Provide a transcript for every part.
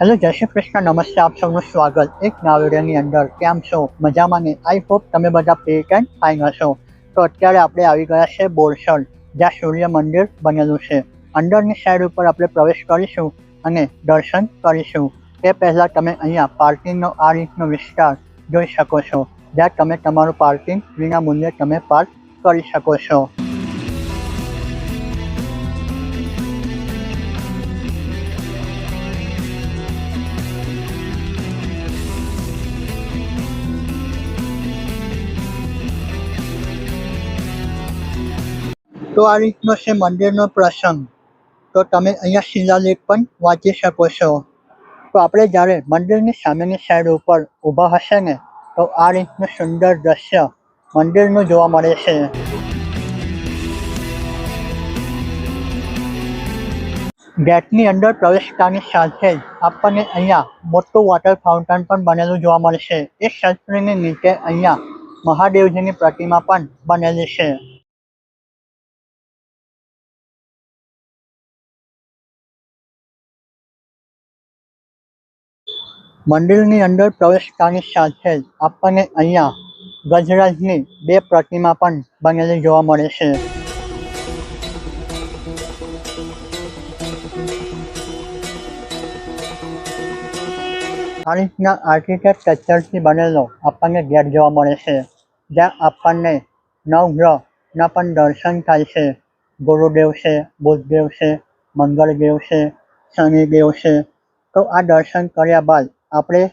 Hello, જય શ્રી કૃષ્ણ, નમસ્તે, આપ સૌનું સ્વાગત. એક નવા અંદર, કેમ છો? મજામાં ને? આઈ હોપ તમે બધા ફિટ એન્ડ ફાઇન હશો. તો અત્યારે આપણે આવી ગયા છે બોરસદ જ્યાં સૂર્ય મંદિર બનેલું છે. અંદરની સાઈડ ઉપર આપણે પ્રવેશ કરીશું અને દર્શન કરીશું. તે પહેલાં તમે અહીંયા પાર્કિંગનો આ રીતનો વિસ્તાર જોઈ શકો છો, જ્યાં તમે તમારું પાર્કિંગ વિના મૂલ્યે તમે પાર્ક કરી શકો છો. તો આ રીતનો છે મંદિરનો પ્રસંગ. તો તમે અહીંયા શિલાલેખ પણ વાંચી શકો છો. તો આપણે જ્યારે મંદિરની સામેની સાઈડ ઉપર ઊભા હશે ને, તો આ રીતનું સુંદર દ્રશ્ય મંદિરનું જોવા મળે છે. ગેટની અંદર પ્રવેશતાની સાથે જ આપણને અહીંયા મોટું વોટર ફાઉન્ટેન પણ બનેલું જોવા મળશે એ છત્રીની નીચે અહીંયા મહાદેવજીની પ્રતિમા પણ બનેલી છે. મંદિરની અંદર પ્રવેશતાની સાથે જ આપણને અહીંયા ગજરાજની બે પ્રતિમા પણ બનેલી જોવા મળે છે. આ રીતના આર્કિટેક્ટ સ્ટ્રક્ચરથી બનેલો આપણને ગેટ જોવા મળે છે. જ્યાં આપણને નવગ્રહના પણ દર્શન થાય છે. ગુરુદેવ છે, બુદ્ધદેવ છે, મંગળદેવ છે, શનિદેવ છે. તો આ દર્શન કર્યા બાદ આપણે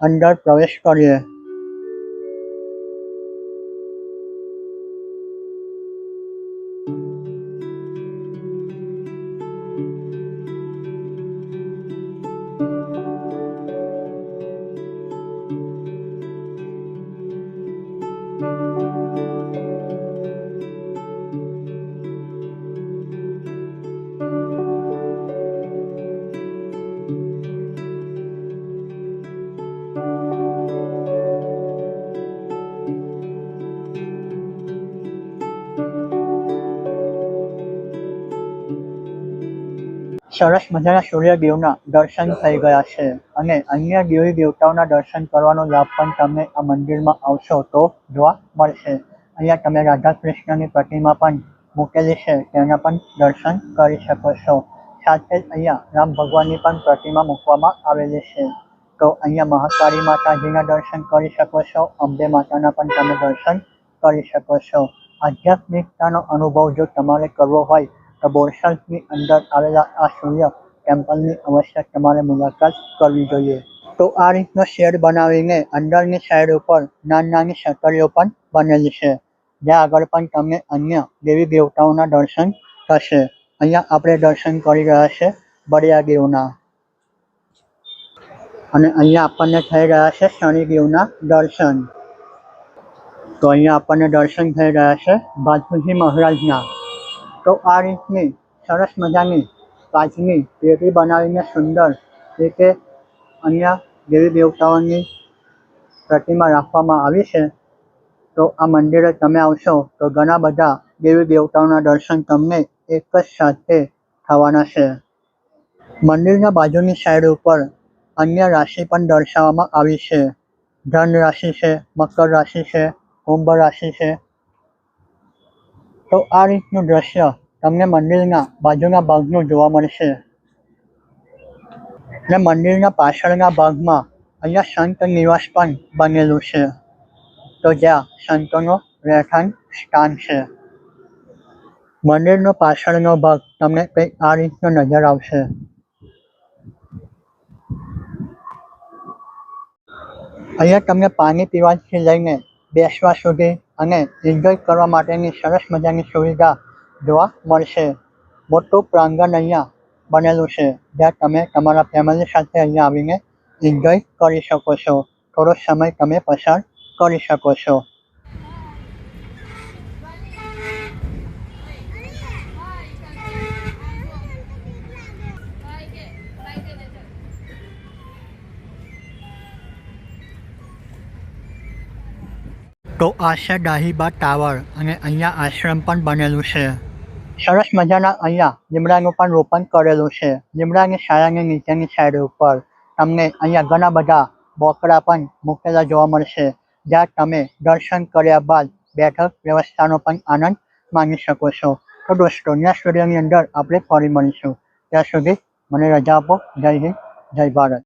અંદર પ્રવેશ કરીએ. સરસ મજાના સૂર્યદેવના દર્શન થઈ ગયા છે. અને અન્ય દેવી દેવતાઓના દર્શન કરવાનો લાભ પણ તમને આ મંદિરમાં આવશો તો જોવા મળશે. અહીંયા તમે રાધા કૃષ્ણની પ્રતિમા પણ મૂકેલી છે. તેના પણ દર્શન કરી શકો છો. સાથે જ અહીંયા રામ ભગવાનની પણ પ્રતિમા મૂકવામાં આવેલી છે. તો અહીંયા મહાકાળી માતાજીના દર્શન કરી શકો છો. અંબે માતાના પણ તમે દર્શન કરી શકો છો. આધ્યાત્મિકતાનો અનુભવ જો તમારે કરવો હોય તો બોરસદની અંદર આવેલા આ સૂર્ય ટેમ્પલની અવશ્ય તમારે મુલાકાત કરવી જોઈએ. તો આ રીતનો શેડ બનાવીને અંદરની સાઈડ ઉપર નાની નાની છતરીઓ પણ બનેલી છે. જ્યાં આગળ પણ તમને અન્ય દેવી દેવતાઓના દર્શન થશે. અહીંયા આપણે દર્શન કરી રહ્યા છે બળિયાદેવના અને અહીંયા આપણને થઈ રહ્યા છે શનિદેવના દર્શન. તો અહીંયા આપણને દર્શન થઈ રહ્યા છે બાજુજી મહારાજના. તો આ રીતની સરસ મજાની કાચની પેટી બનાવીને સુંદર રીતે અન્ય દેવી દેવતાઓની પ્રતિમા રાખવામાં આવી છે. તો આ મંદિરે તમે આવશો તો ઘણા બધા દેવી દેવતાઓના દર્શન તમને એક જ સાથે થવાના છે. મંદિરના બાજુની સાઈડ ઉપર અન્ય રાશિ પણ દર્શાવવામાં આવી છે. ધન રાશિ છે, મકર રાશિ છે, કુંભ રાશિ છે તો આ રીતનું દ્રશ્ય તમને મંદિરના બાજુના ભાગનું જોવા મળશે. ને મંદિરના પાછળના ભાગમાં અહીંયા સંત નિવાસ પણ બનેલું છે. તો જ્યાં સંતોનો રહેઠાણ સ્થાન છે. મંદિરનો પાછળનો ભાગ તમને કંઈક આ રીતનો નજર આવશે. અહીંયા તમને પાણી પીવાથી લઈને બેસવા સુધી અને એન્જોય કરવા માટેની સરસ મજાની સુવિધા જોવા મળશે. મોટું પ્રાંગણ અહીંયા બનેલું છે, જ્યાં તમે તમારા ફેમિલી સાથે અહીંયા આવીને એન્જોય કરી શકો છો. થોડો સમય તમે પસાર કરી શકો છો. તો આ છે દાહીબા ટાવર અને અહીંયા આશ્રમ પણ બનેલું છે. સરસ મજાના અહીંયા લીમડાનું પણ રોપણ કરેલું છે. લીમડાની શાળાની નીચેની સાઈડ ઉપર તમને અહીંયા ઘણા બધા બોકડા પણ મૂકેલા જોવા મળશે. જ્યાં તમે દર્શન કર્યા બાદ બેઠક વ્યવસ્થાનો પણ આનંદ માણી શકો છો. તો દોસ્તો ન્યા સ્ટુડિયોની અંદર આપણે ફરી મળીશું. ત્યાં સુધી મને રજા આપો. જય હિન્દ, જય ભારત.